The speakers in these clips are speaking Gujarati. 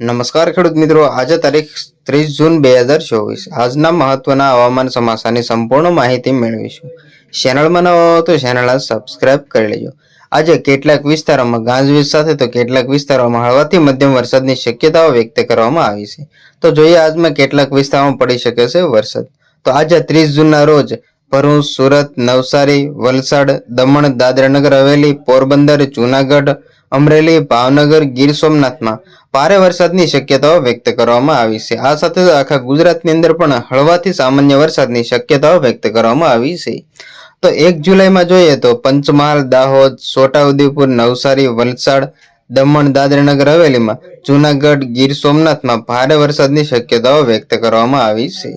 નમસ્કાર ખેડૂત મિત્રો, આજે તારીખ ત્રીસ જૂન બે હજાર ચોવીસ. આજના મહત્વના હવામાન સમાચારની સંપૂર્ણ માહિતી મેળવીશું. ચેનલમાં નવા હો તો ચેનલ સબસ્ક્રાઇબ કરી લેજો. આજે કેટલાક વિસ્તારોમાં ગાજવીજ સાથે તો કેટલાક વિસ્તારોમાં હળવાથી મધ્યમ વરસાદની શક્યતાઓ વ્યક્ત કરવામાં આવી છે. તો જોઈએ આજમાં કેટલાક વિસ્તારોમાં પડી શકે છે વરસાદ. તો આજે ત્રીસ જૂનના રોજ ભરૂચ, સુરત, નવસારી, વલસાડ, દમણ, દાદરાનગર, હવેલી, પોરબંદર, જુનાગઢ અમરેલી ભાવનગર ગીર સોમનાથમાં ભારે વરસાદની શક્યતાઓ વ્યક્ત કરવામાં આવી છે. આ સાથે આખા ગુજરાતની અંદર પણ હળવાથી સામાન્ય વરસાદની શક્યતાઓ વ્યક્ત કરવામાં આવી છે. તો એક જુલાઈમાં જોઈએ તો પંચમહાલ, દાહોદ, છોટાઉદેપુર, નવસારી, વલસાડ, દમણ, દાદરાનગર હવેલીમાં જુનાગઢ, ગીર સોમનાથમાં ભારે વરસાદની શક્યતાઓ વ્યક્ત કરવામાં આવી છે.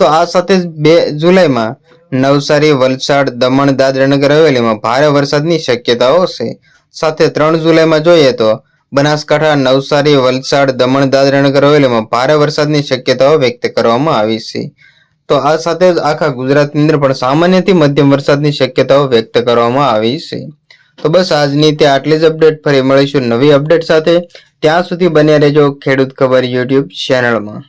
તો આ સાથે બે જુલાઈમાં નવસારી, વલસાડ, દમણ, દાદરાનગર હવેલીમાં ભારે વરસાદની શક્યતાઓ છે. સાથે ત્રણ જુલાઈમાં જોઈએ તો બનાસકાંઠા, નવસારી, વલસાડ, દમણ, દાદરાનગર હવેલીમાં ભારે વરસાદની શક્યતાઓ વ્યક્ત કરવામાં આવી છે. તો આ સાથે જ આખા ગુજરાતની અંદર પણ સામાન્યથી મધ્યમ વરસાદની શક્યતાઓ વ્યક્ત કરવામાં આવી છે. તો બસ આજની તે આટલી જ અપડેટ. ફરી મળીશું નવી અપડેટ સાથે. ત્યાં સુધી બન્યા રહેજો ખેડૂત ખબર યુટ્યુબ ચેનલમાં.